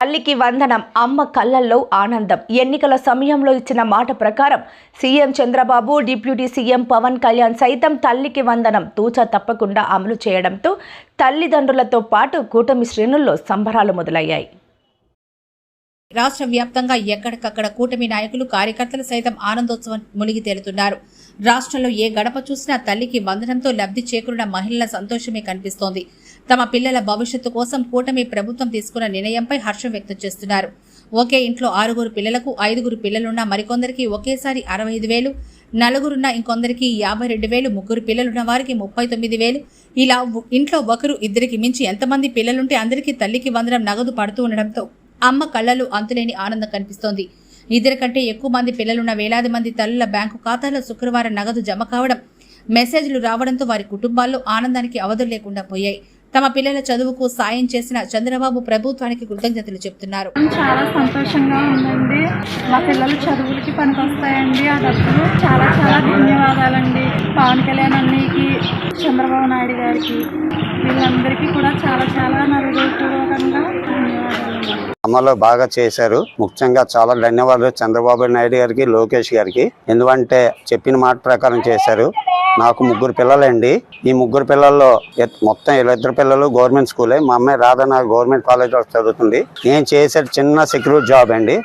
తల్లికి వందనం అమ్మ కళ్ళల్లో ఆనందం. ఎన్నికల సమయంలో ఇచ్చిన మాట ప్రకారం CM Chandrababu deputy CM Pawan Kalyan సైతం తల్లికి వందనం తూచా తప్పకుండా అమలు చేయడంతో తల్లిదండ్రులతో పాటు కూటమి శ్రేణుల్లో సంబరాలు మొదలయ్యాయి. రాష్ట్ర వ్యాప్తంగా ఎక్కడికక్కడ కూటమి నాయకులు కార్యకర్తలు సైతం ఆనందోత్సవం మునిగి తేలుతున్నారు. రాష్ట్రంలో ఏ గడప చూసినా తల్లికి వందనంతో లబ్ధి చేకూరిన మహిళల సంతోషమే కనిపిస్తోంది. తమ పిల్లల భవిష్యత్తు కోసం కూటమి ప్రభుత్వం తీసుకున్న నిర్ణయంపై హర్షం వ్యక్తం చేస్తున్నారు. ఒకే ఇంట్లో ఆరుగురు పిల్లలకు ఐదుగురు పిల్లలున్న మరికొందరికి ఒకేసారి అరవై ఐదు వేలు నలుగురున్న ఇంకొందరికి యాభై రెండు వేలు ముగ్గురు పిల్లలున్న వారికి ముప్పై తొమ్మిది వేలు. ఇలా ఇంట్లో ఒకరు ఇద్దరికి మించి ఎంతమంది పిల్లలుంటే అందరికీ తల్లికి వందనం నగదు పడుతూ ఉండడంతో అమ్మ కళ్ళలో అంతులేని ఆనందం కనిపిస్తోంది. ఇద్దరి కంటే ఎక్కువ మంది పిల్లలున్న వేలాది మంది తల్లుల బ్యాంకు ఖాతాలో శుక్రవారం నగదు జమ కావడం మెసేజ్లు రావడంతో వారి కుటుంబాల్లో ఆనందానికి అవధులు లేకుండా పోయాయి. తమ పిల్లల చదువుకు సాయం చేసిన చంద్రబాబు ప్రభుత్వానికి కృతజ్ఞతలు చెప్తున్నారు. చాలా సంతోషంగా ఉందండి. మా పిల్లలు చదువులకి పనికొస్తాయండి. ఆ డబ్బులు చాలా చాలా ధన్యవాదాలండి. పవన్ కళ్యాణ్ అన్నయ్యకి చంద్రబాబు నాయుడు గారికి వీళ్ళందరికీ కూడా చాలా చాలా నా హృదయపూర్వకంగా అమలు బాగా చేశారు. ముఖ్యంగా చాలా ధన్యవాదాలు చంద్రబాబు నాయుడు గారికి లోకేష్ గారికి. ఎందుకంటే చెప్పిన మాట ప్రకారం చేశారు. నాకు ముగ్గురు పిల్లలండి. ఈ ముగ్గురు పిల్లల్లో మొత్తం ఇద్దరు పిల్లలు గవర్నమెంట్ స్కూలే. మా అమ్మాయి రాధన గవర్నమెంట్ కాలేజ్లో చదువుతుంది. నేను చేసే చిన్న సెక్యూరిటీ జాబ్ అండి.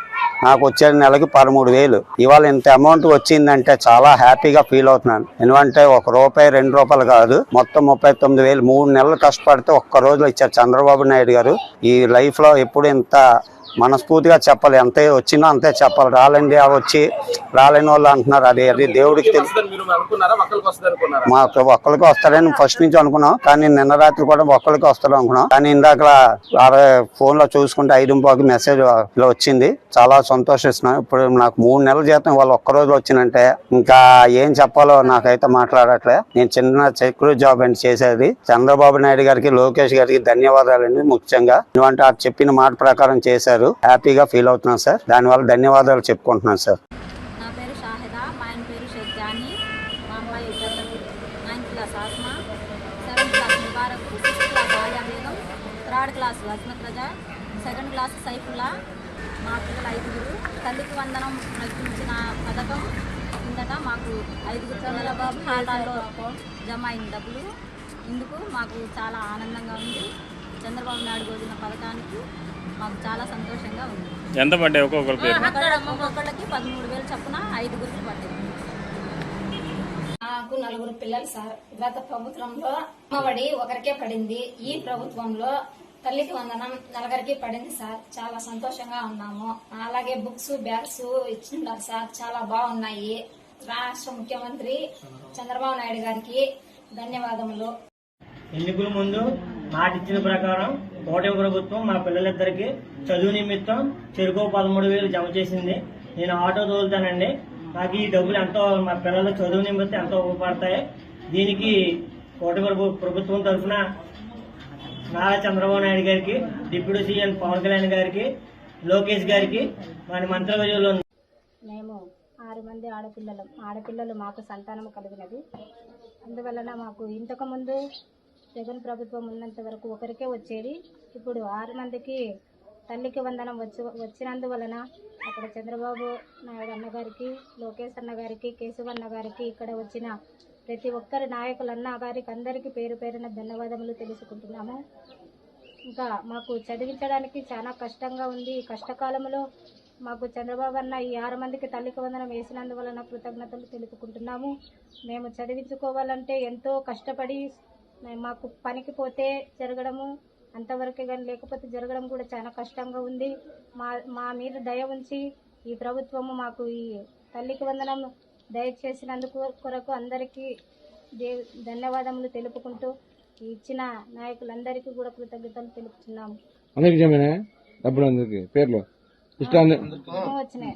నాకు వచ్చే నెలకి పదమూడు వేలు. ఇవాళ ఇంత అమౌంట్ వచ్చిందంటే చాలా హ్యాపీగా ఫీల్ అవుతున్నాను. ఎందుకంటే ఒక రూపాయి రెండు రూపాయలు కాదు. మొత్తం ముప్పై తొమ్మిది వేలు. మూడు నెలలు కష్టపడితే ఒక్క రోజులో ఇచ్చారు చంద్రబాబు నాయుడు గారు. ఈ లైఫ్లో ఎప్పుడు ఇంత మనస్ఫూర్తిగా చెప్పాలి. ఎంత వచ్చినా అంతే చెప్పాలి. రాలండి అవి వచ్చి రాలేని వాళ్ళు అంటున్నారు. అది అది దేవుడికి తెలుసు ఒక్కరికి వస్తారని ఫస్ట్ నుంచి అనుకున్నాం. కానీ నిన్న రాత్రి కూడా ఒక్కరికి వస్తారు అనుకున్నాం. కానీ ఇందాక ఫోన్లో చూసుకుంటే ఐదు పోకి మెసేజ్ ఇలా వచ్చింది. చాలా సంతోషిస్తున్నాం. ఇప్పుడు నాకు మూడు నెలల జీతం వాళ్ళు ఒక్క రోజు వచ్చినంటే ఇంకా ఏం చెప్పాలో నాకైతే మాట్లాడట్లే. నేను చిన్న సెక్యూరిటీ జాబ్ అండి చేసేది. చంద్రబాబు నాయుడు గారికి లోకేష్ గారికి ధన్యవాదాలండి ముఖ్యంగా. ఎందుకంటే ఆ చెప్పిన మాట ప్రకారం చేశారు. హ్యాపీగా ఫీల్ అవుతున్నాం సార్. దానివల్ల ధన్యవాదాలు చెప్పుకుంటున్నాను సార్. నా పేరు షాహిదా మా ఆయన పేరు షేక్ జానీ మా అమ్మాయి పెద్ద ninth class Asma seventh class Mubarak sixth class Aliya Begum third class Azmat Raza second class Saifulla మా పిల్లలు ఐదుగురు. తల్లికి వందనం ఇచ్చిన పథకం కిందట మాకు ఐదుగురు పిల్లల ఖాతాలో జమ అయిన డబ్బులు. ఇందుకు మాకు చాలా ఆనందంగా ఉంది. చంద్రబాబు నాయుడు రోజున పథకానికి మాకు చాలా సంతోషంగా ఉంది. ఎంత పడ్డాయి ఒక్కొక్కరి పేరు అక్కడ ఒక్కొక్కళ్ళకి పదమూడు వేలు చొప్పున ఐదుగురికి పట్టింది నాకు నలుగురు పిల్లలు సార్. గత ప్రభుత్వంలో అమ్మఒడి ఒకరికే పడింది. ఈ ప్రభుత్వంలో తల్లికి వందనం నలుగురికి పడింది సార్. చాలా సంతోషంగా ఉన్నాము. అలాగే బుక్స్ బ్యాగ్స్ ఇచ్చిన్నారు సార్. చాలా బాగున్నాయి. రాష్ట్ర ముఖ్యమంత్రి చంద్రబాబు నాయుడు గారికి ధన్యవాదములు. ఎన్నికల ముందు మాట ఇచ్చిన ప్రకారం కోటమి ప్రభుత్వం మా పిల్లలిద్దరికి చదువు నిమిత్తం చెరుకు పదమూడు వేలు జమ చేసింది. నేను ఆటో తోలుతానండి. నాకు ఈ డబ్బులు ఎంతో మా పిల్లల చదువు నిమిత్తం ఎంతో ఉపయోగపడతాయి. దీనికి కోటమి ప్రభుత్వం తరఫున నారా చంద్రబాబు నాయుడు గారికి డిప్యూటీ సీఎం పవన్ కళ్యాణ్ గారికి లోకేష్ గారికి మన మంత్రివర్యులు మేము ఆరు మంది ఆడపిల్లలు. ఆడపిల్లలు మాకు సంతానం కలిగినది. అందువలన మాకు ఇంతకుముందు జగన్ ప్రభుత్వం ఉన్నంత వరకు ఒకరికే వచ్చేది. ఇప్పుడు ఆరు మందికి తల్లికి వందనం వచ్చి వచ్చినందువలన అక్కడ చంద్రబాబు నాయుడు అన్నగారికి లోకేష్ అన్నగారికి కేశవన్న కేశవ్ గారికి ఇక్కడ వచ్చిన ప్రతి ఒక్కరి నాయకులన్న గారికి అందరికీ పేరు పేరున ధన్యవాదములు తెలుసుకుంటున్నాము. ఇంకా మాకు చదివించడానికి చాలా కష్టంగా ఉంది. ఈ కష్టకాలంలో మాకు చంద్రబాబు అన్న ఈ ఆరు మందికి తల్లికి వందనం వేసినందువలన కృతజ్ఞతలు తెలుపుకుంటున్నాము. మేము చదివించుకోవాలంటే ఎంతో కష్టపడి మాకు పనికి పోతే జరగడము అంతవరకే కానీ లేకపోతే జరగడం కూడా చాలా కష్టంగా ఉంది. మా మా మీద దయ ఉంచి ఈ ప్రభుత్వము మాకు ఈ తల్లికి వందనం దయచేసినందుకు కొరకు అందరికీ దే ధన్యవాదములు తెలుపుకుంటూ ఇచ్చిన నాయకులందరికీ కూడా కృతజ్ఞతలు తెలుపుతున్నాము. అందరికి. పేర్లు? వచ్చినాయి.